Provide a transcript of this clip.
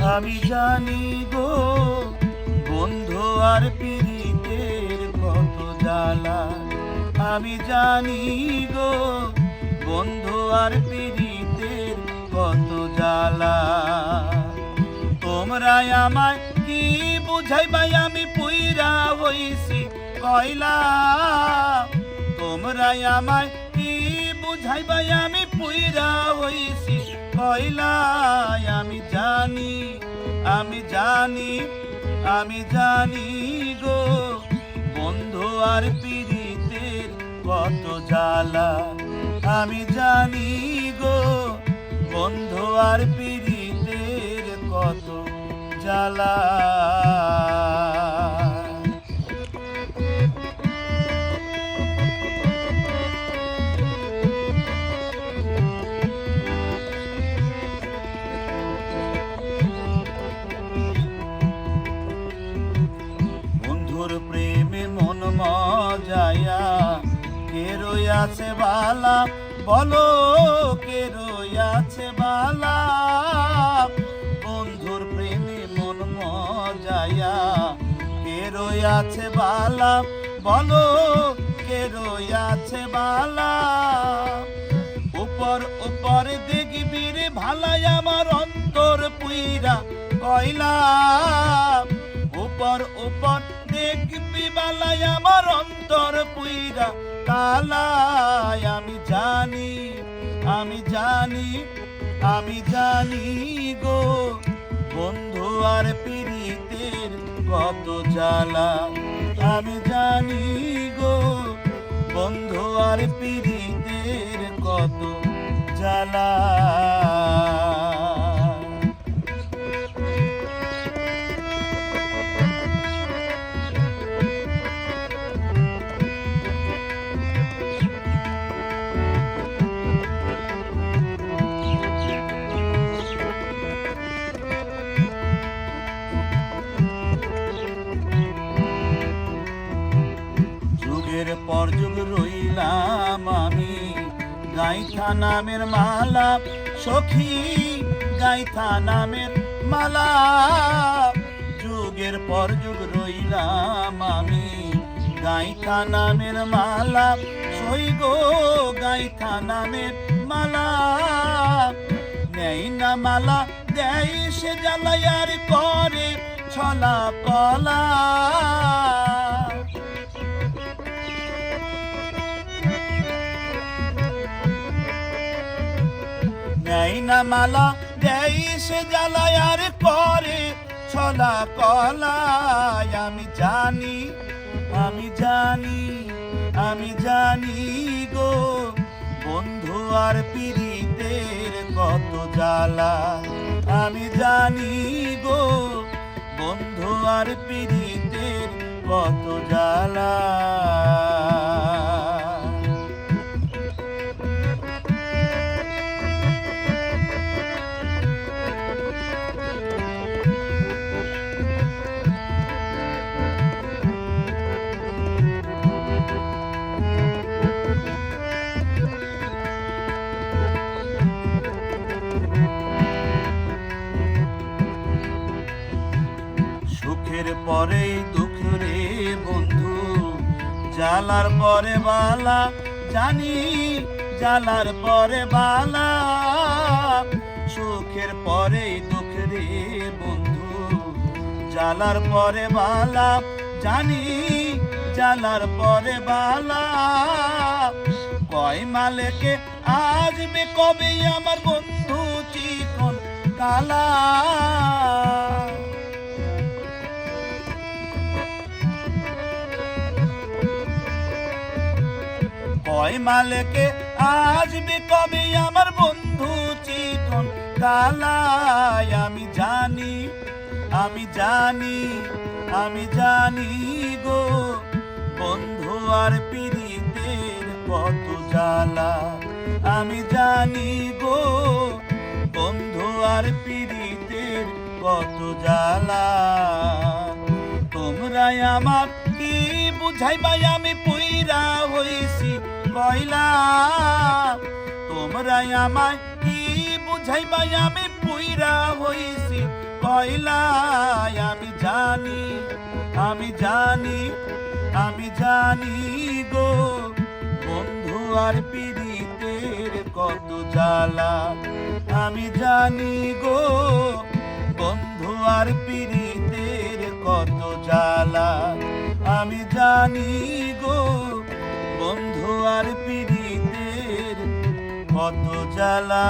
আমি জানি গো, বন্ধু আর পীড়িতের কত জ্বালা। আমি জানি গো, বন্ধু আর পীড়িতের কত জ্বালা। তোমরা আমায় কি বুঝাইবাই আমি পুইরা হইছি কয়লা। তোমরা আমায় কি বুঝাইবাই আমি পুইরা হইছি। কয়লা আমি জানি আমি জানি আমি জানি গো। বন্ধু আর পীড়িতের কত জ্বালা, আমি জানি গো। বন্ধু আর পীড়িতের কত জ্বালা। কে রইয়াছে বালা? বলো, কে রইয়াছে বালা? বন্ধুর প্রেমে মন মজায়া কে রইয়াছে বালা? বলো, কে রইয়াছে বালা? উপর উপর দেখবি রে ভালাই আমার অন্তর পুইরা কয়লা উপর উপর দেখবি বালাই আমার অন্তর পুইরা কালাই আমি জানি আমি জানি আমি জানি গো। বন্ধু আর পীড়িতের কত জ্বালা, আমি জানি গো। বন্ধু আর পীড়িতের কত জ্বালা। গাইথা নামের মালা, সখী, গাইথা নামের মালা। যুগের পর যুগ রইলাম আমি, গাইথা নামের মালা, সই গো গাইথা নামের মালা। নেই না মালা, দেয় সে জ্বালায়ার করে ছলা কলা নেই না মালা দেয় সে জ্বালায় আর করে। ছলা কলায় আমি জানি আমি জানি আমি জানি গো। বন্ধু আর পীড়িতের কত জ্বালা, আমি জানি গো। বন্ধু আর পীড়িতের কত জ্বালা। সুখের পরেই দুঃখ রে বন্ধু, জ্বালার পরে বালা, জানি জ্বালার পরে বালা, সুখের পরে দুঃখ রে বন্ধু, জ্বালার পরে বালা, জানি জ্বালার পরে বালা। কয় মালেকে, আসবে কবে আমার বন্ধু চিকন কালা? কয় মালেকে। আসবে কবে আমার বন্ধু চিকন কালায় আমি জানি আমি জানি আমি জানি গো, বন্ধু আর পীড়িতের কত জ্বালা। আমি জানি গো, বন্ধু আর পীড়িতের কত জ্বালা। তোমরা আমার কি বুঝাইবাই আমি পুইরা হইছি? কয়লা তোমরা আমায় কি বুঝাইবাই আমি পুইরা হইছি কয়লায় আমি জানি আমি জানি আমি জানি গো। বন্ধু আর পীড়িতের কত জ্বালা। আমি জানি গো, বন্ধু আর পীড়িতের কত জ্বালা। আমি জানি গো কত জ্বালা।